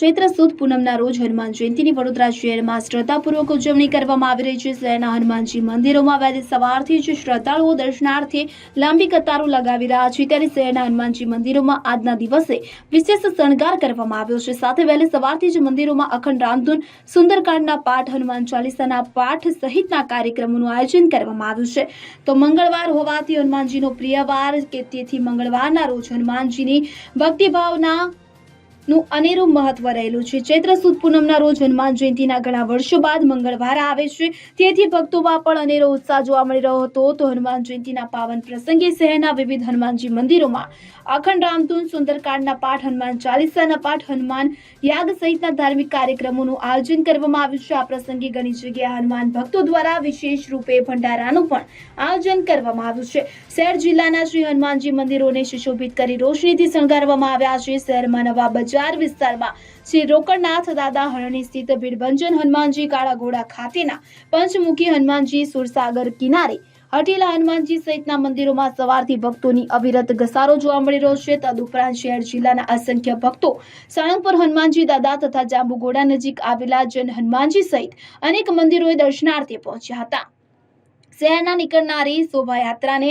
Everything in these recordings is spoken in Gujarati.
ચૈત્ર સુદ પૂનમના રોજ હનુમાન જયંતિની વડોદરા શહેરમાં શ્રદ્ધાપૂર્વક ઉજવણી કરવામાં આવી રહી છે. શહેરના હનુમાનજી મંદિરોમાં વહેલી સવારથી જ શ્રદ્ધાળુઓ દર્શનાર્થે લાંબી કતારો લગાવી રહ્યા છે. ત્યારે શહેરના હનુમાનજી મંદિરોમાં આજના દિવસે વિશેષ શણગાર કરવામાં આવ્યો છે. સાથે વહેલી સવારથી જ મંદિરોમાં અખંડ રામધૂન, સુંદરકાંડના પાઠ, હનુમાન ચાલીસાના પાઠ સહિતના કાર્યક્રમોનું આયોજન કરવામાં આવ્યું છે. તો મંગળવાર હોવાથી હનુમાનજીનો પ્રિય વાર કે તેથી મંગળવારના રોજ હનુમાનજીની ભક્તિભાવના નું અનેરું મહત્વ રહેલું છે. ચૈત્ર સુદ પૂનમના રોજ હનુમાન જયંતિના ઘણા વર્ષો બાદ મંગળવાર આવે છે. તેથી ભક્તોમાં પણ અનેરો ઉત્સાહ જોવા મળી રહ્યો હતો. તો હનુમાન જયંતિના પાવન પ્રસંગે શહેરના વિવિધ હનુમાનજી મંદિરોમાં અખંડ રામધૂન, સુંદરકાંડના પાઠ, હનુમાન ચાલીસાના પાઠ, હનુમાન યાગ સહિતના ધાર્મિક કાર્યક્રમોનું આયોજન કરવામાં આવ્યું છે. આ પ્રસંગે ઘણી જગ્યાએ હનુમાન ભક્તો દ્વારા વિશેષ રૂપે ભંડારાનું પણ આયોજન કરવામાં આવ્યું છે. શહેર જિલ્લાના શ્રી હનુમાનજી મંદિરોને સુશોભિત કરી રોશનીથી શણગારવામાં આવ્યા છે. શહેરમાં નવા બજાર વિસ્તારમાં. શ્રી રોકડનાથ દાદા હરણી સ્થિત ભીડભંજન હનુમાનજી કાળા ઘોડા ખાતેના પંચમુખી હનુમાનજી સુરસાગર કિનારે હટેલા હનુમાનજી સહિતના મંદિરોમાં સવારથી ભક્તોની અવિરત ઘસારો જોવા મળી રહ્યો છે. તદુપરાંત શહેર જિલ્લાના અસંખ્ય ભક્તો સાળંગપુર હનુમાનજી દાદા તથા જાંબુઘોડા નજીક આવેલા જન હનુમાનજી સહિત અનેક મંદિરોએ દર્શનાર્થે પહોંચ્યા હતા. શહેરના નીકળનારી શોભાયાત્રાને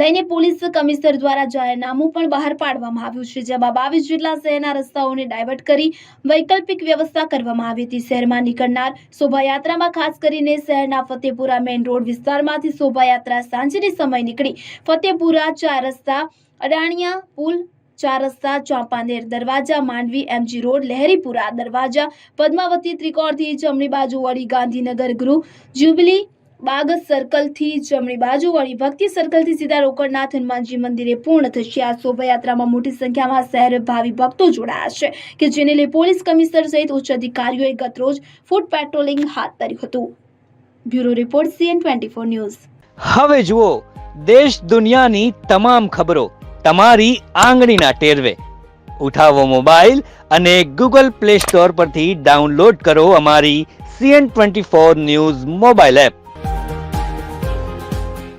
લઈને પોલીસ કમિશનર દ્વારા જાહેરનામું પણ બહાર પાડવામાં આવ્યું છે. જેમાં બાવીસ જેટલા શહેરના રસ્તાઓને ડાયવર્ટ કરી વૈકલ્પિક વ્યવસ્થા કરવામાં આવી હતી. શહેરમાં નીકળનાર શોભાયાત્રામાં ખાસ કરીને શહેરના ફતેપુરા મેઇન રોડ વિસ્તારમાંથી શોભાયાત્રા સાંજની સમય નીકળી ફતેપુરા ચાર રસ્તા, અડાણિયા પુલ, ચાર રસ્તા, ચાંપાનેર દરવાજા, માંડવી એમજી રોડ, લહેરીપુરા દરવાજા, પદ્માવતી ત્રિકોણથી જમણી બાજુ વળી ગાંધીનગર ગૃહ, જ્યુબિલી બાગ સર્કલથી જમણી બાજુ વળી ભક્તિ સર્કલથી સીધા રોકડનાથ હનુમાનજી મંદિરે પૂર્ણ થશે. આ શોભાયાત્રામાં મોટી સંખ્યામાં શહેર ભાવિ ભક્તો જોડાયા છે કે જેને લઈ પોલીસ કમિશનર સહિત ઉચ્ચ અધિકારીઓએ ગતરોજ ફૂટ પેટ્રોલિંગ હાથ ધર્યું હતું. Bureau report CN twenty four news. હવે જુઓ, દેશ દુનિયાની તમામ ખબરો તમારી આંગળીના ટેરવે. ઉઠાવો મોબાઈલ અને ગૂગલ પ્લે સ્ટોર પરથી ડાઉનલોડ કરો અમારી CN twenty four news mobile app.